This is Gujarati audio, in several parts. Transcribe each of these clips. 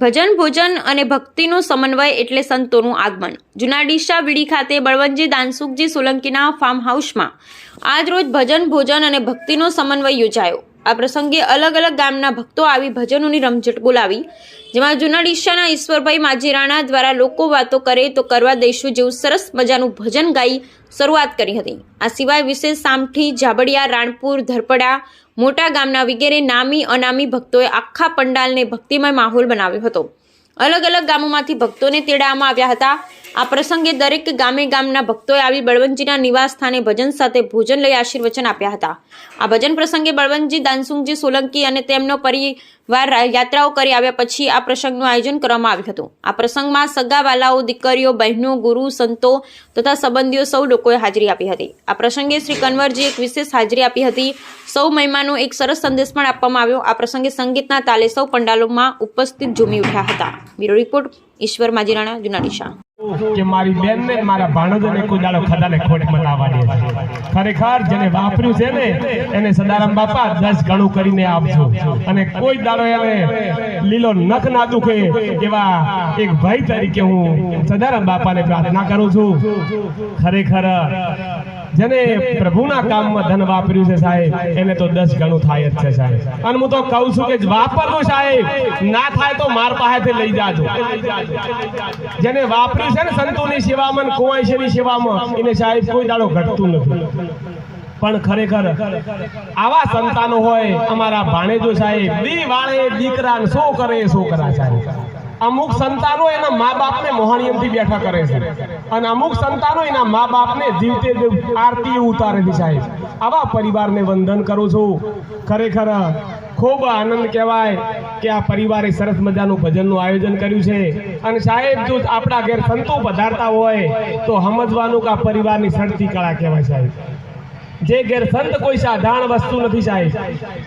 ભજન, ભોજન અને ભક્તિનો સમન્વય એટલે સંતોનું આગમન. જૂના ડીસા વીડી ખાતે બળવંતજી દાનસુખજી સોલંકીના ફાર્મ હાઉસમાં આજરોજ ભજન, ભોજન અને ભક્તિનો સમન્વય યોજાયો. આ પ્રસંગે અલગ અલગ ગામના ભક્તો આવી ભજનોની રમઝટ બોલાવી. જેમાં જૂના ડીસાના ઈશ્વરભાઈ માજીરાણા દ્વારા લોકો વાતો કરે તો કરવા દઈશું જેવું સરસ મજાનું ભજન ગાઈ શરૂઆત કરી હતી. આ સિવાય વિશેષ સામઠી જાબડિયા રાણપુર, ધરપડા, મોટા ગામના વગેરે નામી અનામી ભક્તોએ આખા પંડાલને ભક્તિમય માહોલ બનાવ્યો હતો. અલગ અલગ ગામોમાંથી ભક્તોને તેડાવવામાં આવ્યા હતા. આ પ્રસંગે દરેક ગામે ગામના ભક્તોએ આવી બળવંતજીના નિવાસ સ્થાને ભજન સાથે ભોજન લઈ આશીર્વચન આપ્યા હતા. આ ભજન પ્રસંગે બળવંતજી, દાનસુંગજી, સોલંકી અને તેમનો પરિવાર યાત્રાઓ કરી આવ્યા પછી આ પ્રસંગનું આયોજન કરવામાં આવ્યું હતું. આ પ્રસંગમાં સગા વાલાઓ દીકરીઓ, બહેનો, ગુરુ, સંતો તથા સંબંધીઓ સૌ લોકોએ હાજરી આપી હતી. આ પ્રસંગે શ્રી કન્વરજી એક વિશેષ હાજરી આપી હતી. સૌ મહેમાનો એક સરસ સંદેશ પણ આપવામાં આવ્યો. આ પ્રસંગે સંગીતના તાલે સૌ પંડાલોમાં ઉપસ્થિત ઝૂમી ઉઠ્યા હતા. બ્યુરો રિપોર્ટ, ઈશ્વર માજીરાણા જુનાડીશા કે મારી બેન ને મારા ભાણોજને કોઈ દાડો ખદાને ખોટ મટાવવાની છે. ખરેખર જેને વાપર્યું છે ને, એને સદારામ બાપા દસ ગણું કરીને આપજો. અને કોઈ દાડો એને લીલો નખ ના દુખે એવા એક ભાઈ તરીકે હું સદારામ બાપાને પ્રાર્થના કરું છું. ખરેખર જેને પ્રભુના કામમાં ધન વાપર્યું છે સાહેબ, એને તો દસ ગણું થાય જ છે સાહેબ. અને હું તો કહું છું કે વાપરવું સાહેબ. ના થાય તો માર પાસેથી લઈ જાજો. જેને વાપર્યું છે ને સંતોની સેવામાં ને સેવામાં, એને સાહેબ કોઈ દાડો ઘટતું નથી. પણ ખરેખર આવા સંતાનો હોય, અમારા ભાણેજો સાહેબ દી વાળે દીકરા શું કરે શું કરા સાહેબ? અમુક સંતાનો એના મા બાપને મોહણીયમથી બેઠા કરે છે. અને અમુક સંતાનો એના મા બાપને જીવતે જીવ આરતી ઉતારેલી સાહેબ. આવા પરિવારને વંદન કરું છું. ખરેખર ખૂબ આનંદ કહેવાય કે આ પરિવારે સરસ મજાનું ભજનનું આયોજન કર્યું છે. અને સાહેબ, જો આપણા ઘેર સંતો પધારતા હોય, તો સમજવાનું કે આ પરિવારની સડતી કળા કહેવાય સાહેબ. જે ગેરસંત કોઈ સાધારણ વસ્તુ નથી સાહેબ.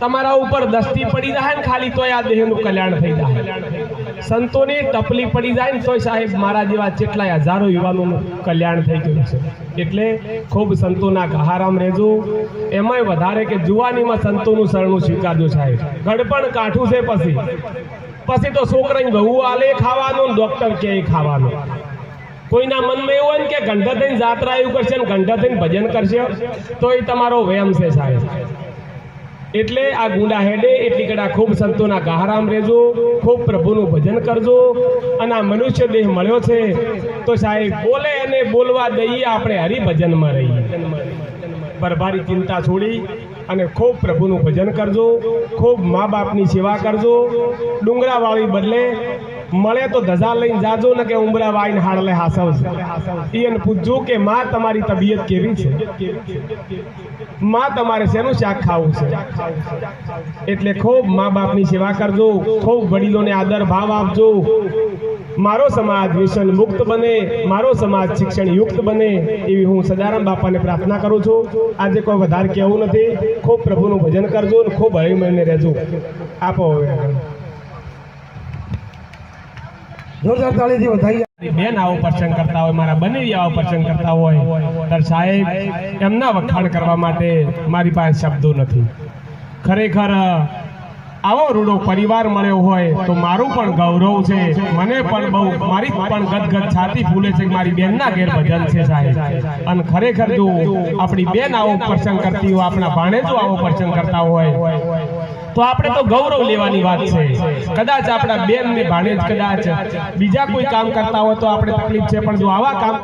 તમારા ઉપર દસ્તી પડી જાય ને ખાલી તોય આ દેહનું કલ્યાણ થઈ જાય. સંતોને ટપલી પડી જાય ને તોય સાહેબ મારા જેવા કેટલાય હજારો યુવાનોનું કલ્યાણ થઈ ગયું છે. એટલે ખૂબ સંતોના ગહારામ રહેજો. એમાંય વધારે કે જુવાનીમાં સંતોનું શરણું સ્વીકારજો સાહેબ. ગડપણ કાઠું છે પછી. પછી તો છોકરાની બહુ આલે ખાવાનું ડોક્ટર કે ખાવાનું. કોઈના મનમાં એવું હોય ને કે ગંઢા થઈને જાત્રા એવું કરશે ને ગંઢા થઈને ભજન કરશે, તો એ તમારો વ્યમ છે સાહેબ. એટલે આ ગુંડા હેડે, એટલી કડા ખૂબ સંતોના ગહારામ રહેજો ખૂબ પ્રભુનું ભજન કરજો, અને આ મનુષ્ય દેહ મળ્યો છે, તો સાહેબ બોલે અને બોલવા દઈએ, આપણે હરિભજનમાં રહીએ. પરભારી ચિંતા છોડી અને ખૂબ પ્રભુનું ભજન કરજો, ખૂબ મા બાપની સેવા કરજો, ડુંગરાવાળી બદલે મળે તો ધજા લઈને જાજો ને કે ઉમરા વાઈને હાડલે હાસવશે એને પૂછજો કે માં તમારી તબિયત કેવી છે? માં તમારે શેનું શાક ખાવું છે? એટલે ખૂબ મા બાપની સેવા કરજો, ખૂબ વડીલોને આદર ભાવ આપજો. મારો સમાજ વ્યસન મુક્ત બને, મારો સમાજ શિક્ષણ યુક્ત બને, એવી હું સદારામ બાપાને પ્રાર્થના કરું છું. આજે કોઈ વધારે કહેવું નથી. ખૂબ પ્રભુનું ભજન કરજો અને ખૂબ હળીમળીને રહેજો. આપો હવે જોરદાર તાળીથી મારી બેન આવો પ્રસંગ કરતા હોય, મારા બનેવી આવો પ્રસંગ કરતા હોય ત્યારે સાહેબ, એમના વખાણ કરવા માટે મારી પાસે શબ્દો નથી. ખરેખર, આવો રૂડો પરિવાર મળ્યો હોય, તો મારું પણ ગૌરવ છે. મને પણ બહુ, મારી પણ ગદગદ છાતી ફૂલે છે મારી બેનના ઘેર ભજન છે સાહેબ. અને ખરેખર જો આપણી બેન આવો પ્રસંગ કરતી હોય, આપણા ભાણેજો આવો પ્રસંગ કરતા હોય તો આપણે તો ગૌરવ લેવાની વાત છે. કદાચ આપણા બેન ને ભાણેજ કદાચ બીજા કોઈ કામ કરતા હોય તો આપણે તકલીફ છે, પણ જો આવા કામ